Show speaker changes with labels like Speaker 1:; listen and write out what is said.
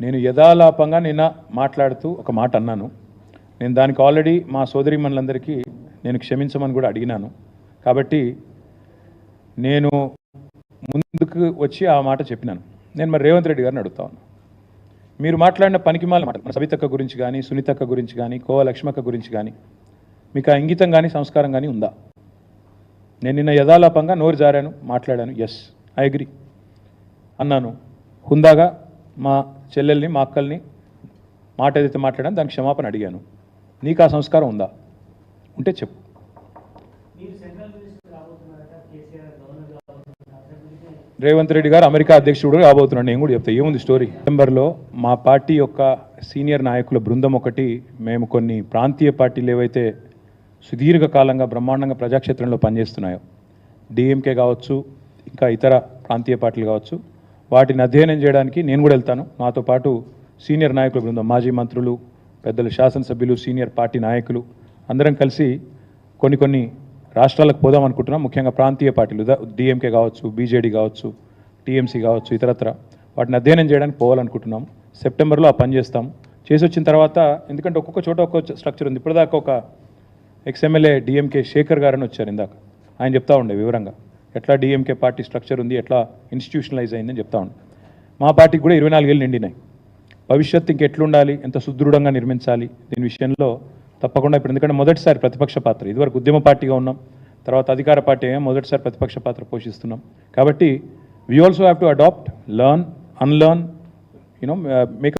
Speaker 1: నేను యథాలాపంగా నిన్న మాట్లాడుతూ ఒక మాట అన్నాను. నేను దానికి ఆల్రెడీ మా సోదరిమణులందరికీ నేను క్షమించమని కూడా అడిగినాను. కాబట్టి నేను ముందుకు వచ్చి ఆ మాట చెప్పినాను. నేను మరి రేవంత్ రెడ్డి గారిని అడుగుతాను మీరు మాట్లాడిన పనికిమాల మాట మన సవితక్క గురించి కానీ సునీతక్క గురించి కానీ కోవ లక్ష్మక్క గురించి కానీ మీకు ఆ ఇంగితం కానీ సంస్కారం కానీ ఉందా? నేను నిన్న యథాలాపంగా నోరు జారాను మాట్లాడాను. ఎస్ ఐ అగ్రి అన్నాను. హుందాగా మా చెల్లెల్ని మా అక్కల్ని మాట ఏదైతే మాట్లాడాను దానికి క్షమాపణ అడిగాను. నీకు ఆ సంస్కారం ఉందా? ఉంటే చెప్పు. రేవంత్ రెడ్డి గారు అమెరికా అధ్యక్షుడు కాబోతున్నాడు. నేను కూడా చెప్తా ఏముంది స్టోరీ? డిసెంబర్లో మా పార్టీ యొక్క సీనియర్ నాయకుల బృందం ఒకటి మేము కొన్ని ప్రాంతీయ పార్టీలు ఏవైతే సుదీర్ఘకాలంగా బ్రహ్మాండంగా ప్రజాక్షేత్రంలో పనిచేస్తున్నాయో. డిఎంకే కావచ్చు ఇంకా ఇతర ప్రాంతీయ పార్టీలు కావచ్చు వాటిని అధ్యయనం చేయడానికి నేను కూడా వెళ్తాను. నాతో పాటు సీనియర్ నాయకుల బృందం మాజీ మంత్రులు పెద్దలు శాసనసభ్యులు సీనియర్ పార్టీ నాయకులు అందరం కలిసి కొన్ని కొన్ని రాష్ట్రాలకు పోదాం అనుకుంటున్నాం. ముఖ్యంగా ప్రాంతీయ పార్టీలు డిఎంకే కావచ్చు బీజేడీ కావచ్చు టీఎంసీ కావచ్చు ఇతరత్ర వాటిని అధ్యయనం చేయడానికి పోవాలనుకుంటున్నాం. సెప్టెంబర్లో ఆ పని చేస్తాం. చేసి వచ్చిన తర్వాత ఎందుకంటే ఒక్కొక్క చోట ఒక్కొక్క స్ట్రక్చర్ ఉంది. ఇప్పటిదాకా ఒక ఎక్స్ఎమ్మెల్యే డిఎంకే శేఖర్ గారని వచ్చారు ఇందాక. ఆయన చెప్తా ఉండే వివరంగా. ఎట్లా డిఎంకే పార్టీ స్ట్రక్చర్ ఉంది ఎట్లా ఇన్స్టిట్యూషనలైజ్ అయిందని చెప్తా ఉండే. మా పార్టీకి కూడా ఇరవై నాలుగేళ్ళు నిండినాయి. భవిష్యత్తు ఇంకెట్లుండాలి ఎంత సుదృఢంగా నిర్మించాలి దీని విషయంలో తప్పకుండా ఇప్పుడు ఎందుకంటే మొదటిసారి ప్రతిపక్ష పాత్ర. ఇదివరకు ఉద్యమ పార్టీగా ఉన్నాం తర్వాత అధికార పార్టీ ఏమో మొదటిసారి ప్రతిపక్ష పాత్ర పోషిస్తున్నాం. కాబట్టి we also have to adapt learn unlearn you know make